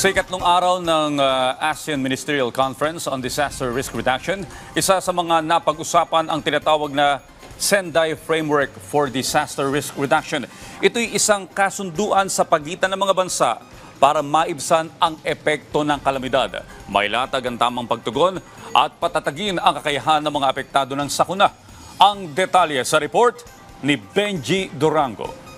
Sa ikatlong araw ng uh, ASEAN Ministerial Conference on Disaster Risk Reduction, isa sa mga napag-usapan ang tinatawag na Sendai Framework for Disaster Risk Reduction. Ito'y isang kasunduan sa pagitan ng mga bansa para maibsan ang epekto ng kalamidad. May latag ang tamang pagtugon at patatagin ang kakayahan ng mga apektado ng sakuna. Ang detalye sa report ni Benji Durango.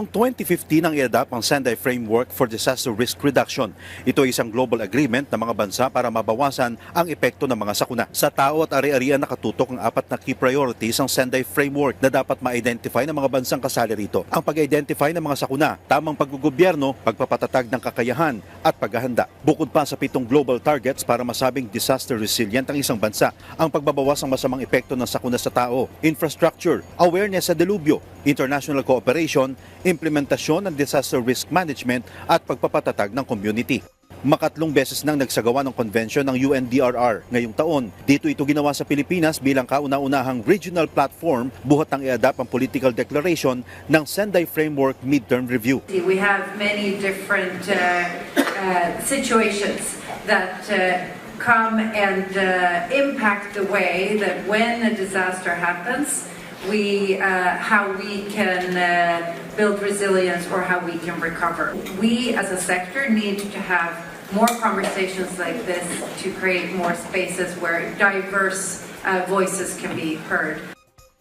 Taong 2015 ang i-adapt ang Sendai Framework for Disaster Risk Reduction. Ito ay isang global agreement ng mga bansa para mabawasan ang epekto ng mga sakuna. Sa tao at ari-arian nakatutok ang apat na key priorities ng Sendai Framework na dapat ma-identify ng mga bansang kasali rito. Ang pag-identify ng mga sakuna, tamang paggugobyerno, pagpapatatag ng kakayahan at paghahanda. Bukod pa sa pitong global targets para masabing disaster resilient ang isang bansa, ang pagbabawas ng masamang epekto ng sakuna sa tao, infrastructure, awareness sa delubyo, international cooperation, implementasyon ng disaster risk management at pagpapatatag ng community. Makatlong beses nang nagsagawa ng convention ng UNDRR ngayong taon. Dito ito ginawa sa Pilipinas bilang kauna-unahang regional platform buhat ng i-adapt ang political declaration ng Sendai Framework Midterm Review. We have many different uh, uh, situations that uh, come and uh, impact the way that when a disaster happens, we uh, how we can uh, build resilience or how we can recover. We as a sector need to have more conversations like this to create more spaces where diverse uh, voices can be heard.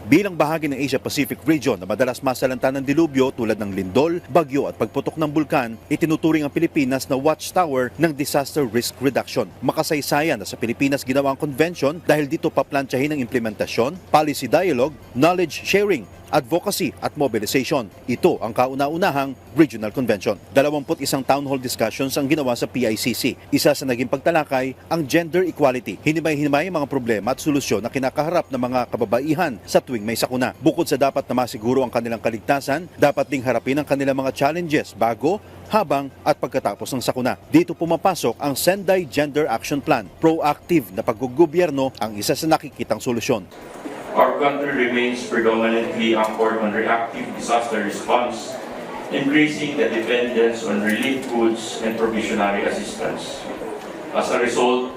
Bilang bahagi ng Asia-Pacific region na madalas masalanta ng dilubyo tulad ng lindol, bagyo at pagputok ng bulkan, itinuturing ang Pilipinas na watchtower ng disaster risk reduction. Makasaysayan na sa Pilipinas ginawa ang convention dahil dito paplantsahin ang implementasyon, policy dialogue, knowledge sharing, advocacy at mobilization. Ito ang kauna-unahang regional convention. 21 town hall discussions ang ginawa sa PICC. Isa sa naging pagtalakay ang gender equality. Hinimay-hinimay ang mga problema at solusyon na kinakaharap ng mga kababaihan sa tuwing may sakuna. Bukod sa dapat na masiguro ang kanilang kaligtasan, dapat ding harapin ang kanilang mga challenges bago, habang at pagkatapos ng sakuna. Dito pumapasok ang Sendai Gender Action Plan. Proactive na paggugobyerno ang isa sa nakikitang solusyon. Our country remains predominantly anchored on reactive disaster response, increasing the dependence on relief goods and provisionary assistance. As a result,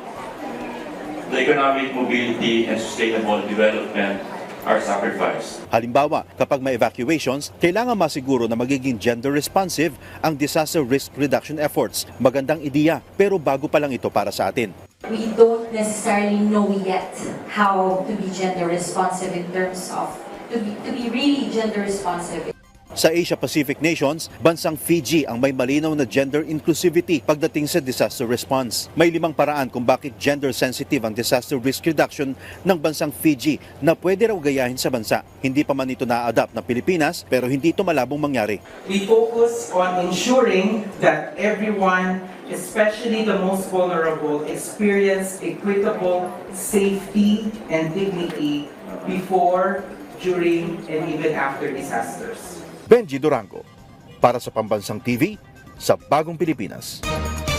the economic mobility and sustainable development are sacrificed. Halimbawa, kapag may evacuations, kailangan masiguro na magiging gender responsive ang disaster risk reduction efforts. Magandang ideya, pero bago pa lang ito para sa atin. We don't necessarily know yet how to be gender responsive in terms of to be, to be really gender responsive Sa Asia-Pacific nations, bansang Fiji ang may malinaw na gender inclusivity pagdating sa disaster response. May limang paraan kung bakit gender sensitive ang disaster risk reduction ng bansang Fiji na pwede raw gayahin sa bansa. Hindi pa man ito na-adapt ng Pilipinas pero hindi ito malabong mangyari. we focus on ensuring that everyone, especially the most vulnerable, experience equitable safety and dignity before, during, and even after disasters. Benji Durango, para sa Pambansang TV, sa Bagong Pilipinas.